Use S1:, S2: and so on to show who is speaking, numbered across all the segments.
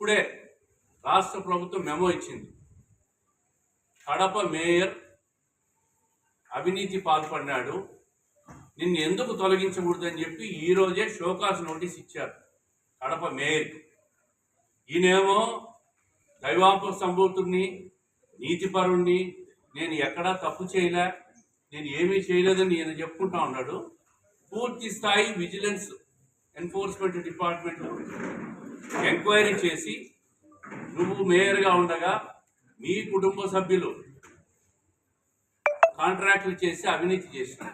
S1: ఇప్పుడే రాష్ట్ర ప్రభుత్వం మెమో ఇచ్చింది. కడప మేయర్ అవినీతి పాల్పడినాడు. నిన్ను ఎందుకు తొలగించకూడదని చెప్పి ఈరోజే షోకాస్ నోటీస్ ఇచ్చారు కడప మేయర్కి. ఈయనేమో దైవాంప సంభూతుడిని నీతిపరుణ్ణి నేను ఎక్కడా తప్పు చేయలే నేను ఏమీ చేయలేదని నేను చెప్పుకుంటా ఉన్నాడు. పూర్తి స్థాయి విజిలెన్స్ ఎన్ఫోర్స్మెంట్ డిపార్ట్మెంట్ ఎంక్వైరీ చేసి నువ్వు మేయర్గా ఉండగా మీ కుటుంబ సభ్యులు కాంట్రాక్టులు చేసి అవినీతి చేసిన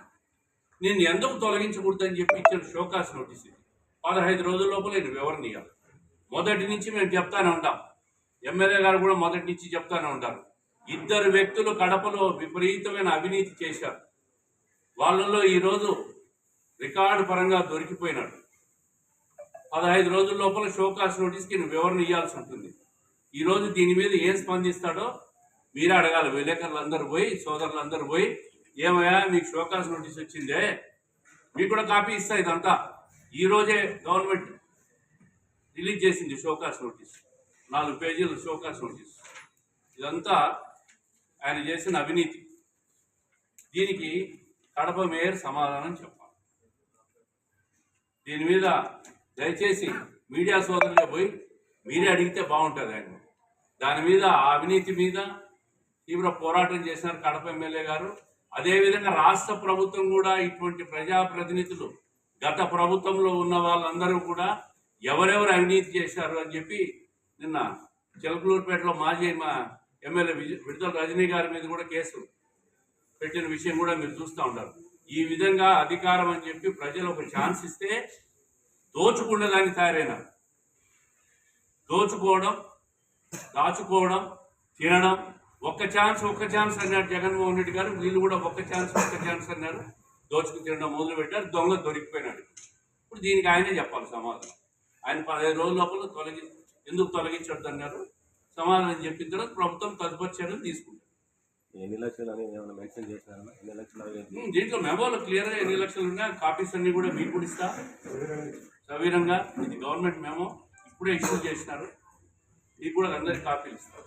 S1: నేను ఎందుకు తొలగించకూడదని చెప్పి ఇచ్చిన షోకాస్ నోటీస్. ఇది పదహైదు రోజుల లోపల నేను వివరణ ఇవ్వాలి మొదటి నుంచి మేము చెప్తానే ఉంటాం. ఎమ్మెల్యే గారు కూడా మొదటి నుంచి చెప్తానే ఉంటారు. ఇద్దరు వ్యక్తులు కడపలో విపరీతమైన అవినీతి చేశారు. వాళ్ళలో ఈరోజు రికార్డు పరంగా దొరికిపోయినాడు. పదహైదు రోజుల లోపల షోకాస్ నోటీస్కి నువ్వు వివరణ ఇవ్వాల్సి ఉంటుంది? ఈరోజు దీని మీద ఏం స్పందిస్తాడో మీరే అడగాలి. విలేకరులందరూ పోయి సోదరులందరూ పోయి ఏమయ్యా మీకు షోకాస్ నోటీస్ వచ్చిందే? మీకు కూడా కాపీ ఇస్తా ఇదంతా. ఈరోజే గవర్నమెంట్ రిలీజ్ చేసింది షోకాస్ నోటీస్. నాలుగు పేజీలు షోకాస్ నోటీస్. ఇదంతా ఆయన చేసిన అవినీతి. దీనికి కడప మేయర్ సమాధానం చెప్పాలి. దీని మీద దయచేసి మీడియా సోదరులుగా పోయి మీరే అడిగితే బాగుంటుంది ఆయన. దాని మీద అవినీతి మీద తీవ్ర పోరాటం చేసినారు కడప ఎమ్మెల్యే గారు. అదేవిధంగా రాష్ట్ర ప్రభుత్వం కూడా ఇటువంటి ప్రజాప్రతినిధులు గత ప్రభుత్వంలో ఉన్న వాళ్ళందరూ కూడా ఎవరెవరు అవినీతి చేశారు అని చెప్పి నిన్న చిలకలూరుపేటలో మాజీ మా ఎమ్మెల్యే విడుదల రజనీ గారి మీద కూడా కేసు పెట్టిన విషయం కూడా మీరు చూస్తూ ఉంటారు. ఈ విధంగా అధికారం అని చెప్పి ప్రజలు ఒక ఛాన్స్ ఇస్తే దోచుకునే దాన్ని తయారైనారు. దోచుకోవడం దాచుకోవడం తినడం ఒక్క ఛాన్స్ ఒక్క ఛాన్స్ అన్నాడు జగన్మోహన్ రెడ్డి గారు. వీళ్ళు కూడా ఒక్క ఛాన్స్ ఒక్క ఛాన్స్ అన్నారు. దోచుకు తినడం మొదలు పెట్టారు దొంగ దొరికిపోయినాడు ఇప్పుడు దీనికి ఆయనే చెప్పాలి సమాధానం. ఆయన పదిహేను రోజుల లోపల తొలగి ఎందుకు తొలగించొద్దు అన్నారు. సమాధానం చెప్పిన తర్వాత ప్రభుత్వం తదుపరి చర్యలు తీసుకుంటారు.
S2: ఎన్ని లక్షలు ఎన్ని లక్షలు
S1: దీంట్లో మెమోలో క్లియర్గా ఎన్ని లక్షలు ఉన్నాయి కాపీస్ అన్ని కూడా మీకు కూడా ఇస్తా. సవీరంగా ఇది గవర్నమెంట్ మేము ఇప్పుడే ఇష్యూ చేసినారు. మీకు కూడా అందరికి కాపీలు ఇస్తారు